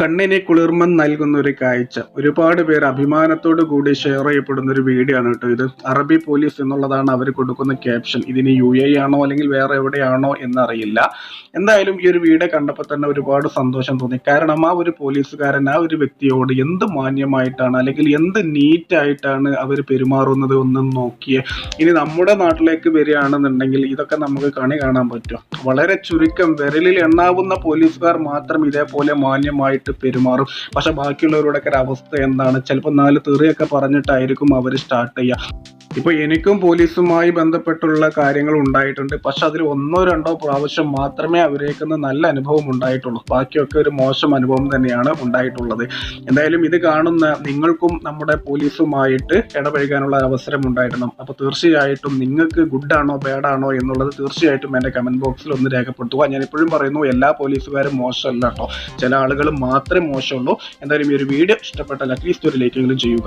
കണ്ണിന് കുളിർമൻ നൽകുന്ന ഒരു കാഴ്ച. ഒരുപാട് പേർ അഭിമാനത്തോടു കൂടി ഷെയർ ചെയ്യപ്പെടുന്ന ഒരു വീഡിയോ ആണ് കേട്ടോ ഇത്. അറബി പോലീസ് എന്നുള്ളതാണ് അവർ കൊടുക്കുന്ന ക്യാപ്ഷൻ ഇതിന് യു എ ആണോ അല്ലെങ്കിൽ വേറെ എവിടെയാണോ എന്നറിയില്ല. എന്തായാലും ഈ ഒരു വീഡിയോ കണ്ടപ്പോൾ തന്നെ ഒരുപാട് സന്തോഷം തോന്നി. കാരണം ആ ഒരു പോലീസുകാരൻ ആ ഒരു വ്യക്തിയോട് എന്ത് മാന്യമായിട്ടാണ് അല്ലെങ്കിൽ എന്ത് നീറ്റായിട്ടാണ് അവർ പെരുമാറുന്നത് ഒന്നും നോക്കിയേ. ഇനി നമ്മുടെ നാട്ടിലേക്ക് വരികയാണെന്നുണ്ടെങ്കിൽ ഇതൊക്കെ നമുക്ക് കണി കാണാൻ പറ്റും. വളരെ ചുരുക്കം വിരലിൽ എണ്ണാവുന്ന പോലീസുകാർ മാത്രം ഇതേപോലെ മാന്യമായിട്ട് പെരുമാറും. പക്ഷെ ബാക്കിയുള്ളവരോടൊക്കെ ഒരു അവസ്ഥ എന്താണ്? ചിലപ്പോൾ നാല് തെറിയൊക്കെ പറഞ്ഞിട്ടായിരിക്കും അവർ സ്റ്റാർട്ട് ചെയ്യുക. ഇപ്പൊ എനിക്കും പോലീസുമായി ബന്ധപ്പെട്ടുള്ള കാര്യങ്ങൾ ഉണ്ടായിട്ടുണ്ട്. പക്ഷെ അതിൽ ഒന്നോ രണ്ടോ പ്രാവശ്യം മാത്രമേ അവരേക്കുന്ന നല്ല അനുഭവം ഉണ്ടായിട്ടുള്ളൂ. ബാക്കിയൊക്കെ ഒരു മോശം അനുഭവം തന്നെയാണ് ഉണ്ടായിട്ടുള്ളത്. എന്തായാലും ഇത് കാണുന്ന നിങ്ങൾക്കും നമ്മുടെ പോലീസുമായിട്ട് ഇടപഴകാനുള്ള അവസരം ഉണ്ടായിട്ടുണ്ട്. അപ്പൊ തീർച്ചയായിട്ടും നിങ്ങൾക്ക് ഗുഡ് ആണോ ബാഡ് ആണോ എന്നുള്ളത് തീർച്ചയായിട്ടും എന്റെ കമന്റ് ബോക്സിൽ ഒന്ന് രേഖപ്പെടുത്തുക. ഞാൻ എപ്പോഴും പറയുന്നു എല്ലാ പോലീസുകാരും മോശമല്ല കേട്ടോ. ചില ആളുകൾ മാത്രമേ മോശമുള്ളൂ. എന്തായാലും ഈ ഒരു വീഡിയോ ഇഷ്ടപ്പെട്ടാൽ അറ്റ്ലീസ്റ്റ് ഒരു ലൈക്കെങ്കിലും ചെയ്യുക.